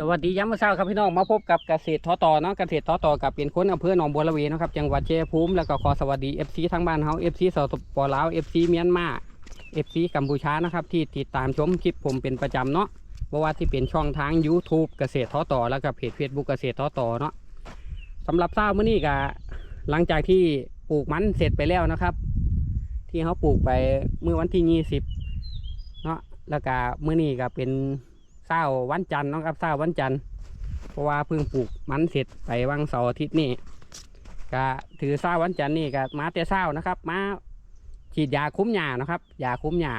สวัสดีย้ำมาเช้าครับพี่น้องมาพบกับเกษตรทอต่อเนาะเกษตรทอต่อกับเป็นคนอำเภอหนองบัวระเวนะครับจังหวัดเชัยภูมิแล้วก็ขอสวัสดีเอฟซีทั้งบ้านเฮาเอฟซีสปปลาวเอฟซีเมียนมาเอฟซีกัมพูชานะครับที่ติดตามชมคลิปผมเป็นประจำเนาะเพราะว่าที่เป็นช่องทาง YouTube เกษตรทอต่อแล้วก็เพจเฟซบุ๊กเกษตรทอต่อเนาะสำหรับเช้าเมื้อนี้ก็หลังจากที่ปลูกมันเสร็จไปแล้วนะครับ ที่เขาปลูกไปเมื่อวันที่ยี่สิบเนาะแล้วก็มื้อนี้ก็เป็น เศร้าวันจันทร์นะครับเศร้าวันจันทร์เพราะว่าเพิ่งปลูกมันเสร็จไปวันเสาร์อาทิตย์นี่ก็ถือเศร้าวันจันทร์นี่ก็มาแต่เศร้านะครับ มาฉีดยาคุ้มหญ้านะครับยาคุ้มหญ้า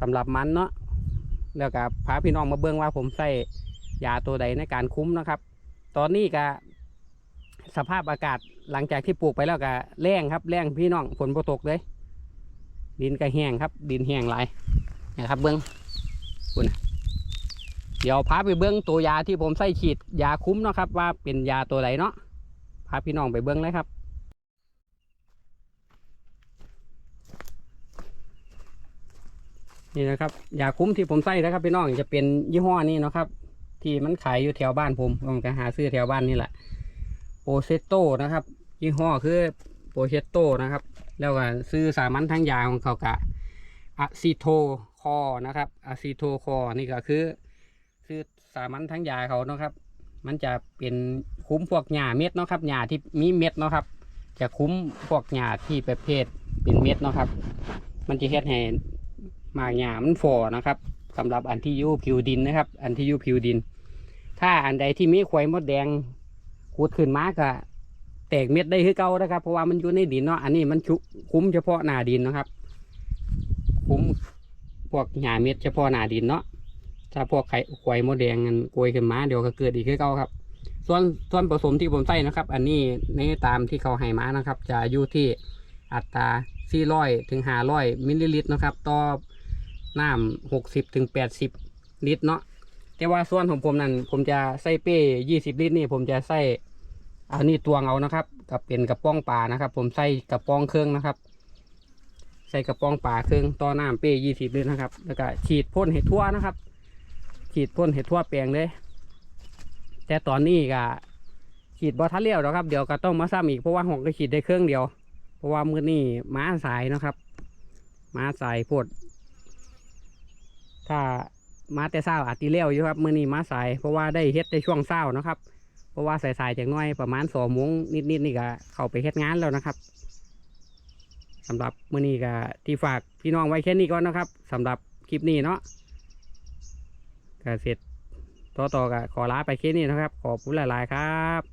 สำหรับมันเนาะแล้วก็พาพี่น้องมาเบิ่งว่าผมใส่ยาตัวใดในการคุ้มนะครับ ตอนนี้ก็สภาพอากาศหลังจากที่ปลูกไปแล้วก็แรงครับแรงพี่น้องฝนบ่ตกเลย ดินก็แห้งครับ ดินแห้งหลายนะครับเบิ่ง เดี๋ยวพาไปเบิ้องตัวยาที่ผมใส่ฉีดยาคุ้มเนาะครับ ว่าเป็นยาตัวไหนเนาะพาพี่น้องไปเบิ้องเลยครับนี่นะครับยาคุ้มที่ผมใส่นะครับพี่น้องจะเป็นยี่ห้อนี้เนาะครับ ที่มันขายอยู่แถวบ้านผมผมจะหาซื้อแถวบ้านนี่แหละโปเซโตนะครับ ยี่ห้อคือโปเซโตนะครับ แล้วก็ซื้อสามัญทั้งยาของเขากะอะซิโทคอนะครับอะซิโทคอนี่ก็คือ คือสามัญทั้งยาเขาเนาะครับ มันจะเป็นคุ้มพวกหญ้าเม็ดเนาะครับหญ้าที่มีเม็ดเนาะครับ จะคุ้มพวกหญ้าที่ประเภทเป็นเม็ดเนาะครับ มันจะเฮ็ดให้หมากหญ้ามันฝ่อนะครับสำหรับอันที่ยู่ผิวดินนะครับ อันที่ยู่ผิวดิน ถ้าอันใดที่มีควายมดแดงขูดขึ้นมาก็แตกเม็ดได้คือเก่านะครับ เพราะว่ามันอยู่ในดินเนาะอันนี้มันชุคุ้มเฉพาะหน้าดินนะครับ คุ้มพวกหญ้าเม็ดเฉพาะหน้าดินเนาะ ถ้าพวกไข่ควยมดแดงกันกลวยขึ้นมาเดี๋ยวก็เกิดอีกคือเก่าครับ ส่วนส่วนผสมที่ผมใส่นะครับ อันนี้ในตามที่เขาให้มานะครับ จะอยู่ที่อัตรา400ถึง500มิลลิลิตรนะครับต่อน้ำ60ถึง80 ลิตรเนาะแต่ว่าส่วนของผมนั้นผมจะใส่เป้20 ลิตรนี่ผมจะใส่อันนี้ตวงเอานะครับกับเป็นกระป้องปลานะครับ ผมใส่กระป้องเครื่องนะครับ ใส่กระป้องปลาเครื่องต่อน้ำเป้20 ลิตรนะครับ แล้วก็ฉีดพ่นให้ทั่วนะครับ ฉีดพ่นเห็ดทั่วแปลงเลย แต่ตอนนี้ก็ฉีดบอทันเลี้ยวแล้วครับ เดี๋ยวก็ต้องมาซ้ำอีกเพราะว่าหงก็ฉีดได้เครื่องเดียว เพราะว่ามือนี้ม้าสายนะครับ ม้าสายพดถ้ามาแต่เศร้าอาจตีเลี้ยวอยู่ครับมือนี้ม้าสายเพราะว่าได้เฮ็ดในช่วงเศร้านะครับ เพราะว่าสายๆจากน้อยประมาณสองโมงนิดๆนี่ก็เข้าไปเฮ็ดงานแล้วนะครับสำหรับมือนี้ก็ที่ฝากพี่น้องไว้แค่นี้ก่อนนะครับสำหรับคลิปนี้เนาะ ก็เสร็จต่อต่อก็ขอลาไปแค่นี้นะครับ ขอบคุณหลาย ๆ ครับ